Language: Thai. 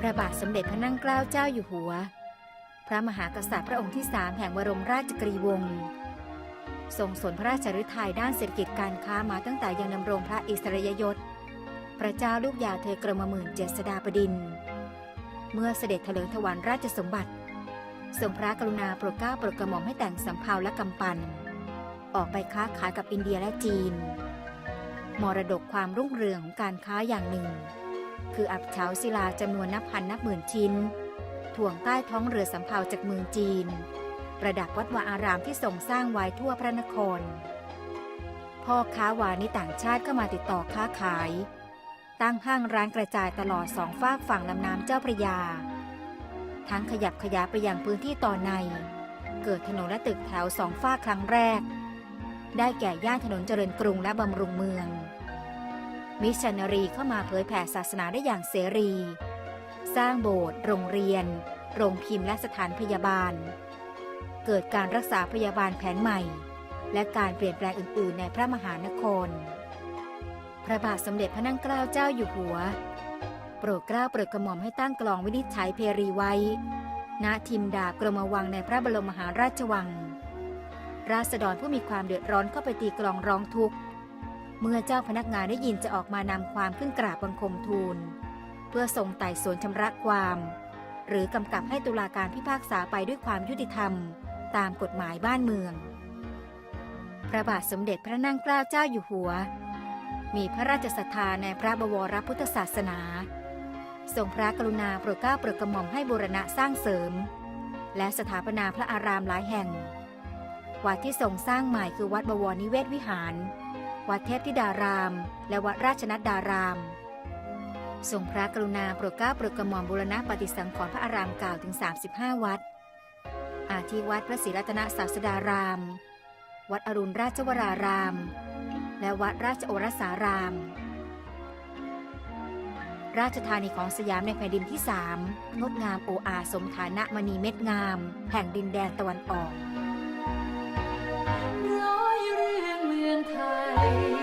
พระบาทสมเด็จพระนั่งเกล้าเจ้าอยู่หัว พระมหากษัตริย์พระองค์ที่สามแห่งบรมราชกรีวงศ์ทรงสนพระราชฤทัยด้านเศรษฐกิจการค้ามาตั้งแต่ยังดำรงพระอิสริยยศ พระเจ้าลูกยาเธอกรมหมื่นเจษฎาบดิน เมื่อเสด็จเถลิงถวันราชสมบัติ ทรงพระกรุณาโปรดเกล้าโปรดกระหม่อมให้แต่งสำเภาและกำปันออกไปค้าขายกับอินเดียและจีน มรดกความรุ่งเรืองของการค้าอย่างหนึ่ง คืออับเฉาศิลาจำนวนนับพันนับหมื่นชิ้น ถ่วงใต้ท้องเรือสำเภาจากเมืองจีน ประดับวัดวาอารามที่ทรงสร้างไว้ทั่วพระนคร พ่อค้าวานิต่างชาติก็มาติดต่อค้าขาย ตั้งห้างร้านกระจายตลอดสองฝากฝั่งลำน้ำเจ้าพระยา ทั้งขยับขยายไปยังพื้นที่ต่อใน เกิดถนนและตึกแถวสองฝากครั้งแรก ได้แก่ย่านถนนเจริญกรุงและบำรุงเมือง มิชชันนารีเข้ามาเผยแผ่ศาสนาได้อย่างเสรี สร้างโบสถ์โรงเรียน โรงพิมพ์และสถานพยาบาล เกิดการรักษาพยาบาลแผนใหม่ และการเปลี่ยนแปลงอื่น ๆ ในพระมหานคร พระบาทสมเด็จพระนั่งเกล้าเจ้าอยู่หัว โปรดเกล้าโปรดกระหม่อมให้ตั้งกลองวินิจฉัยเพรีไว้ ณทิมดาบกรมวังในพระบรมมหาราชวัง ราษฎรผู้มีความเดือดร้อนเข้าไปตีกลองร้องทุกข์ เมื่อเจ้าพนักงานได้ยินจะออกมานำความขึ้นกราบบังคมทูล เพื่อส่งไต่สวนชำระความ หรือกำกับให้ตุลาการพิพากษาไปด้วยความยุติธรรม ตามกฎหมายบ้านเมือง พระบาทสมเด็จพระนั่งเกล้าเจ้าอยู่หัว มีพระราชศรัทธาในพระบวรพุทธศาสนา ทรงพระกรุณาโปรดเกล้าโปรดกระหม่อมให้บูรณะสร้างเสริม และสถาปนาพระอารามหลายแห่ง วัดที่ทรงสร้างใหม่คือวัดบวรนิเวศวิหาร วัดเทพธิดาราม และวัดราชนัดดาราม ทรงพระกรุณาโปรดเกล้าโปรดกระหม่อมบูรณะปฏิสังขรณ์พระอารามเก่าถึง 35 วัด อาทิวัดพระศรีรัตนศาสดาราม วัดอรุณราชวราราม และวัดราชโอรสาราม ราชธานีของสยามในแผ่นดินที่สามงดงามโออาสมฐานะมณีเม็ดงาม แห่งดินแดนตะวันออก ร้